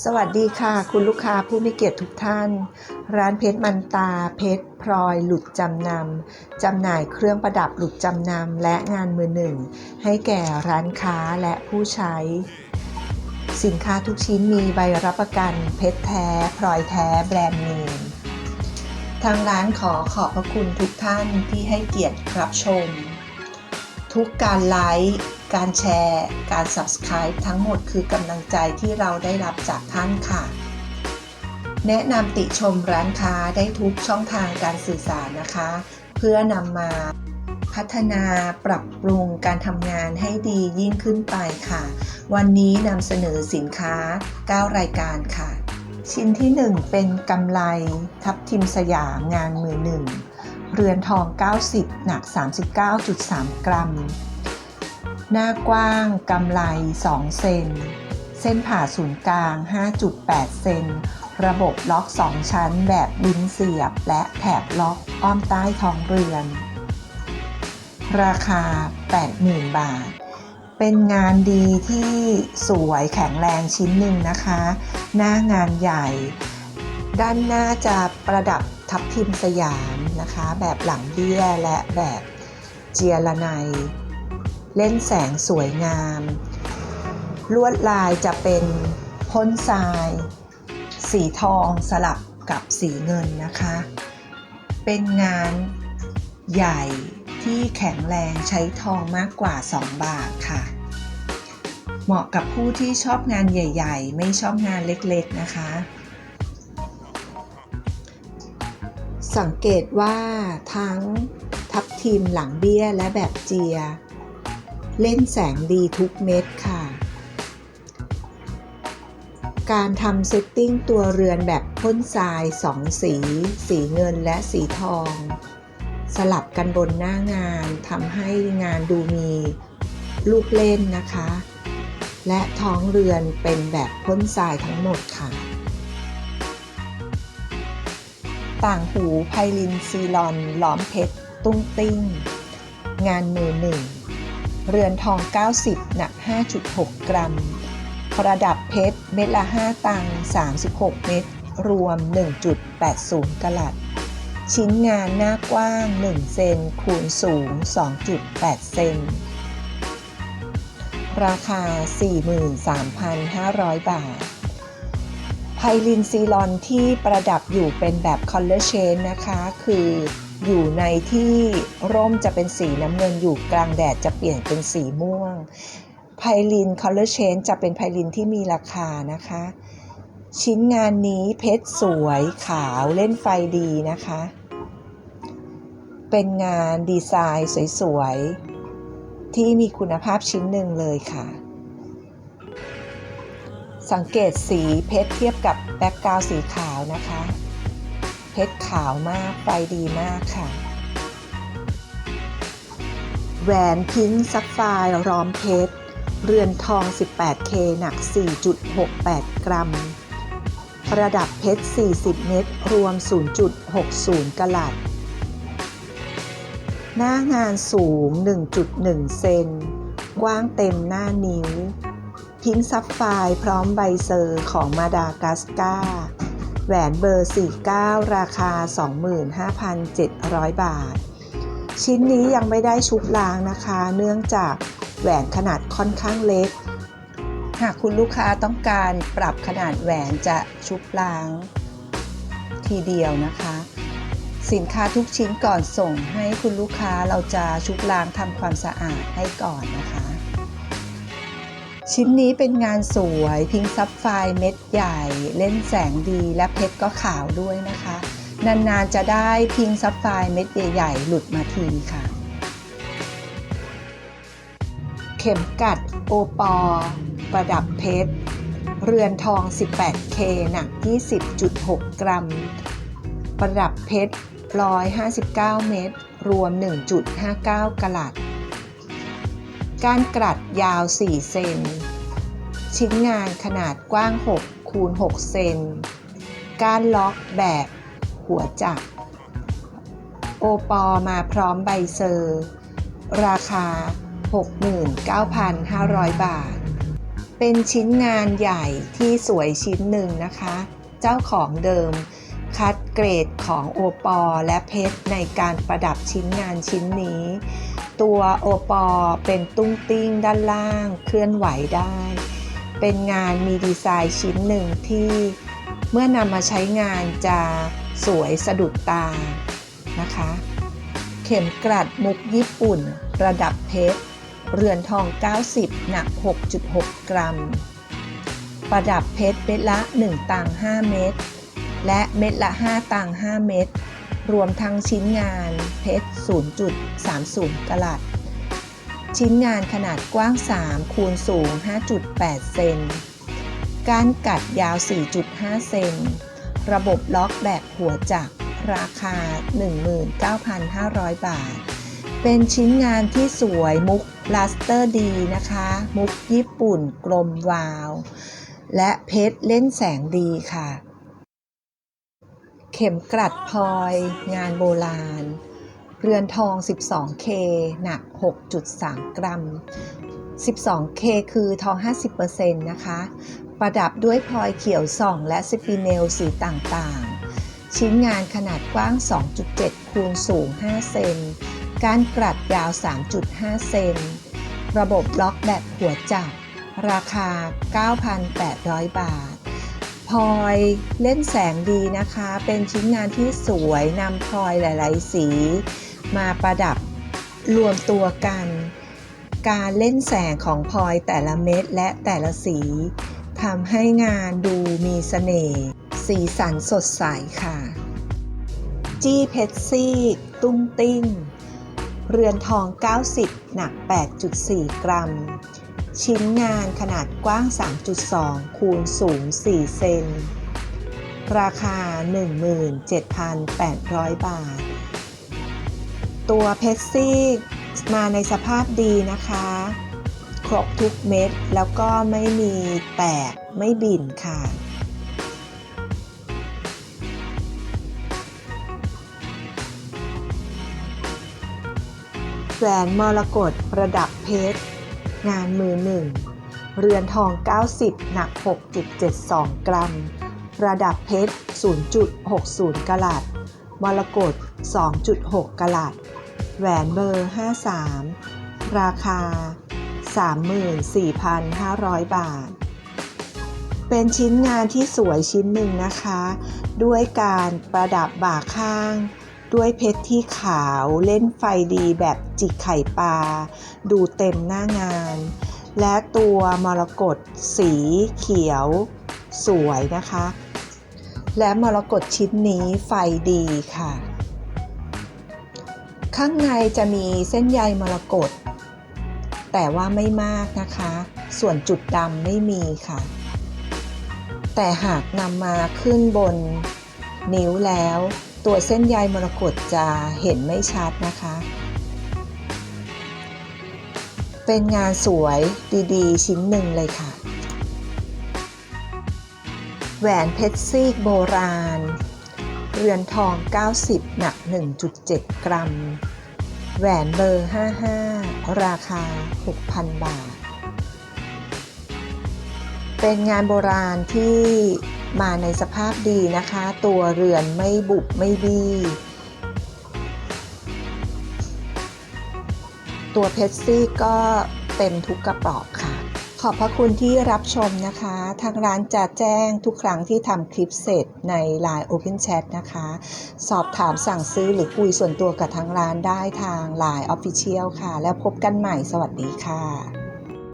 สวัสดีค่ะ คุณลูกค้าผู้มีเกียรติทุกท่าน ร้านเพชรมันตา เพชรพลอย หลุดจำนำจำหน่ายเครื่องประดับหลุดจำนำและงานมือหนึ่ง ให้แก่ร้านค้าและผู้ใช้ สินค้าทุกชิ้นมีใบรับประกัน เพชรแท้ พลอยแท้แบรนด์เนมทางร้านขอขอบพระคุณทุกท่านที่ให้เกียรติรับชม ทุกการไลค์ การแชร์ การ Subscribe ทั้งหมดคือกำลังใจที่เราได้รับจากท่านค่ะ แนะนำติชมร้านค้าได้ทุกช่องทางการสื่อสารนะคะ เพื่อนำมาพัฒนาปรับปรุงการทำงานให้ดียิ่งขึ้นไปค่ะ วันนี้นำเสนอสินค้า 9 รายการค่ะ ชิ้นที่ 1 เป็นกำไลทับทิมสยามงานมือหนึ่งเรือนทอง 90 หนัก 39.3 กรัม หน้ากว้างกำไล 2 เซน เส้นผ่าศูนย์กลาง 5.8 เซน ระบบล็อก 2 ชั้นแบบลิ้นเสียบและแถบล็อกอ้อมใต้ท้องเรือน ราคา 80,000 บาท เป็นงานดีที่สวยแข็งแรงชิ้นหนึ่งนะคะ หน้างานใหญ่ ด้านหน้าจะประดับทับทิมสยามนะคะ แบบหลังเบี้ยและแบบเจียระไน เล่นแสงสวยงาม ลวดลายจะเป็นพ่นทราย สีทองสลับกับสีเงินนะคะ เป็นงานใหญ่ที่แข็งแรงใช้ทองมากกว่า 2 บาทค่ะ เหมาะกับผู้ที่ชอบงานใหญ่ ๆ ไม่ชอบงานเล็กๆนะคะ สังเกตว่าทั้งทับทิมหลังเบี้ยและแบบเจีย เล่นแสงดีทุกเม็ดค่ะ การทำเซตติ้งตัวเรือนแบบพ่นทรายสองสี สีเงินและสีทอง สลับกันบนหน้างานทำให้งานดูมีลูกเล่นนะคะ และท้องเรือนเป็นแบบพ่นทรายทั้งหมดค่ะ ต่างหูไพลินซีลอนล้อมเพชรตุ้งติ้ง งานมือหนึ่ง เรือนทอง 90 หนัก 5.6 กรัม ประดับเพชรเม็ดละ 5 ตังค์36 เม็ด รวม 1.80 กลัด ชิ้นงานหน้ากว้าง 1 เซนคูณสูง 2.8 เซน ราคา 43,500 บาท ไพลินซีลอนที่ประดับอยู่เป็นแบบคอลเลอร์เชนนะคะ คือ อยู่ในที่ร่มจะเป็นสีน้ำเงินอยู่กลางแดดจะเปลี่ยนเป็นสีม่วงไพลินคอลเลอร์เชนจะเป็นไพลินที่มีราคานะคะ ชิ้นงานนี้เพชรสวยขาวเล่นไฟดีนะคะ เป็นงานดีไซน์สวยๆ ที่มีคุณภาพชิ้นหนึ่งเลยค่ะ สังเกตสีเพชรเทียบกับแบ็กกราวสีขาวนะคะ เพชรขาวมากไฟดีมากค่ะ แหวนพิงซับไฟร์ร้อมเพชร เรือนทอง 18K หนัก 4.68 กรัม ประดับเพชร 40 เม็ดรวม 0.60 กลัด หน้างานสูง 1.1 เซน กว้างเต็มหน้านิ้ว พิงซับไฟร์พร้อมใบเซอร์ของมาดากัสการ์ แหวนเบอร์ 49 ราคา 25,700 บาท ชิ้นนี้ยังไม่ได้ชุบล้างนะคะ เนื่องจากแหวนขนาดค่อนข้างเล็ก หากคุณลูกค้าต้องการปรับขนาดแหวนจะชุบล้าง ทีเดียวนะคะ สินค้าทุกชิ้นก่อนส่งให้คุณลูกค้าเราจะชุบล้างทำความสะอาดให้ก่อนนะคะ ชิ้นนี้เป็นงานสวยพิงซับไฟเม็ดใหญ่ เล่นแสงดีและเพชรก็ขาวด้วยนะคะ นานๆจะได้พิงซับไฟเม็ดใหญ่ๆ หลุดมาทีค่ะ เข็มกัดโอปอ ประดับเพชร เรือนทอง 18K หนัก 20.6 กรัม ประดับเพชร 159 เม็ดรวม 1.59กะลัดก้านกรัดยาว 4 เซน ชิ้นงานขนาดกว้าง 6 คูณ 6 เซน ก้านล็อกแบบหัวจักร โอปอมาพร้อมใบเซอร์ ราคา 69,500 บาทเเป็นชิ้นงานใหญ่ที่สวยชิ้นหนึ่งนะคะ เจ้าของเดิมคัดเกรดของโอปอและเพชรในการประดับชิ้นงานชิ้นนี้ ตัวโอปอเป็นตุ้งติ้งด้านล่างเคลื่อนไหวได้ เป็นงานมีดีไซน์ชิ้นหนึ่งที่เมื่อนำมาใช้งานจะสวยสะดุดตานะคะ เข็มกลัดมุกญี่ปุ่น ระดับเพชร เรือนทอง 90 หนัก 6.6 กรัม ประดับเพชรเม็ดละ 1 ตัง 5 เม็ด และเม็ดละ 5 ตัง 5 เม็ด รวมทั้งชิ้นงานเพชร 0.30กะลัด ชิ้นงานขนาดกว้าง 3 คูณสูง 5.8 เซนก้านกัดยาว 4.5 เซน ระบบล็อกแบบหัวจักร ราคา 19,500 บาท เป็นชิ้นงานที่สวยมุกลาสเตอร์ดีนะคะ มุกญี่ปุ่นกลมวาว และเพชรเล่นแสงดีค่ะ เข็มกลัดพลอย งานโบราณ เรือนทอง 12K หนัก 6.3 กรัม 12K คือทอง 50%นะคะ ประดับด้วยพลอยเขียวส่อง และสปิเนลสีต่างๆ ชิ้นงานขนาดกว้าง 2.7 คูณสูง 5 เซน กานกลัดยาว 3.5 เซน ระบบล็อกแบบหัวจับ ราคา 9,800 บาทพลอยเล่นแสงดีนะคะ เป็นชิ้นงานที่สวยนำพลอยหลาย ๆ สี มาประดับรวมตัวกัน การเล่นแสงของพลอยแต่ละเม็ดและแต่ละสีทำให้งานดูมีเสน่ห์สีสันสดใสค่ะ จี้เพชรซีกตุ้งติ้ง เรือนทอง 90 หนัก 8.4 กรัม ชิ้นงานขนาดกว้าง 3.2 คูณสูง 4 เซน ราคา 17,800 บาท ตัวเพชรซีกมาในสภาพดีนะคะ ครบทุกเม็ดแล้วก็ไม่มีแตกไม่บิ่นค่ะ แหวนมรกตประดับเพชร งานมือหนึ่ง เรือนทอง 90 หนัก 6.72 กรัม ประดับเพชร 0.60กะลัดมรกต2.6กะลัด แหวนเบอร์ 53 ราคา 34,500 บาท เป็นชิ้นงานที่สวยชิ้นหนึ่งนะคะ ด้วยการประดับบ่าข้าง ด้วยเพชรที่ขาวเล่นไฟดีแบบจิกไข่ปลา ดูเต็มหน้างาน และตัวมรกตสีเขียวสวยนะคะ และมรกตชิ้นนี้ไฟดีค่ะ ข้างในจะมีเส้นใยมรกตแต่ว่าไม่มากนะคะ ส่วนจุดดำไม่มีค่ะ แต่หากนำมาขึ้นบนนิ้วแล้ว ตัวเส้นใยมรกตจะเห็นไม่ชัดนะคะ เป็นงานสวยดีๆ ชิ้นหนึ่งเลยค่ะ แหวนเพชรซีกโบราณ เรือนทอง 90 หนัก 1.7 กรัม แหวนเบอร์ 55 ราคา 6,000 บาท เป็นงานโบราณที่มาในสภาพดีนะคะ ตัวเรือนไม่บุบไม่บี้ตัวเพชรซี่ก็เต็มทุกกระป๋องค่ะ ขอบพระคุณที่รับชมนะคะ ทางร้านจะแจ้งทุกครั้งที่ทำคลิปเสร็จใน Line Open Chat นะคะ สอบถามสั่งซื้อหรือคุยส่วนตัวกับทางร้านได้ทาง Line Official ค่ะ แล้วพบกันใหม่สวัสดีค่ะ